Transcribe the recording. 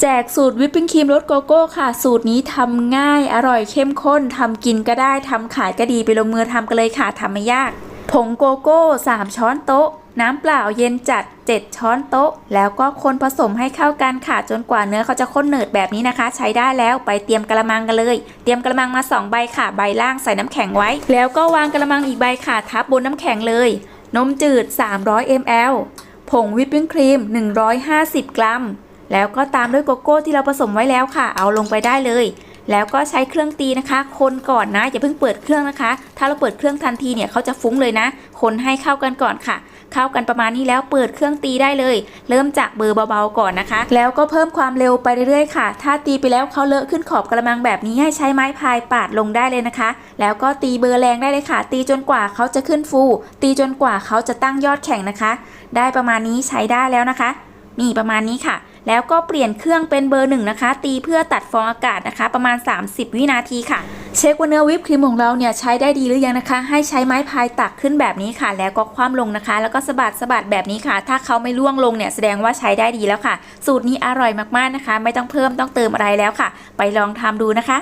แจกสูตรวิปปิ้งครีมรสโกโก้ค่ะ สูตรนี้ทำง่ายอร่อยเข้มข้นทำกินก็ได้ทำขายก็ดีไปลงมือทำกันเลยค่ะทำไม่ยาก ผงโกโก้ 3 ช้อนโต๊ะ น้ำเปล่าเย็นจัด 7 ช้อนโต๊ะ แล้วก็คนผสมให้เข้ากันค่ะจนกว่าเนื้อเขาจะข้นเหนืดแบบนี้นะคะ ใช้ได้แล้วไปเตรียมกระมังกันเลย เตรียมกระมังมา 2 ใบค่ะ ใบล่างใส่น้ำแข็งไว้ แล้วก็วางกระมังอีกใบค่ะทับบนน้ำแข็งเลย นมจืด 300 ml ผงวิปปิ้งครีม 150 กรัม แล้วก็ตามด้วยโกโก้ที่เราผสมไว้แล้วค่ะ เอาลงไปได้เลย แล้วก็ใช้เครื่องตีนะคะ คนก่อนนะอย่าเพิ่งเปิดเครื่องนะคะ ถ้าเราเปิดเครื่องทันทีเนี่ยเขาจะฟุ้งเลยนะ คนให้เข้ากันก่อนค่ะ เข้ากันประมาณนี้แล้วเปิดเครื่องตีได้เลย เริ่มจากเบอร์เบาๆก่อนนะคะ แล้วก็เพิ่มความเร็วไปเรื่อยๆค่ะ ถ้าตีไปแล้วเขาเลอะขึ้นขอบกระมังแบบนี้ให้ใช้ไม้พายปาดลงได้เลยนะคะ แล้วก็ตีเบอร์แรงได้เลยค่ะ ตีจนกว่าเขาจะขึ้นฟู ตีจนกว่าเขาจะตั้งยอดแข็งนะคะ ได้ประมาณนี้ใช้ได้แล้วนะคะ นี่ประมาณนี้ค่ะ แล้วก็เปลี่ยนเครื่องเป็นเบอร์หนึ่งนะคะ ตีเพื่อตัดฟองอากาศนะคะ ประมาณ 30 วินาทีค่ะ เช็คว่าเนื้อวิปครีมของเราเนี่ยใช้ได้ดีหรือยังนะคะ ให้ใช้ไม้พายตักขึ้นแบบนี้ค่ะ แล้วก็คว่ำลงนะคะ แล้วก็สะบัดสะบัดแบบนี้ค่ะ ถ้าเขาไม่ล่วงลงเนี่ยแสดงว่าใช้ได้ดีแล้วค่ะ สูตรนี้อร่อยมากๆนะคะ ไม่ต้องเพิ่มต้องเติมอะไรแล้วค่ะ ไปลองทำดูนะคะ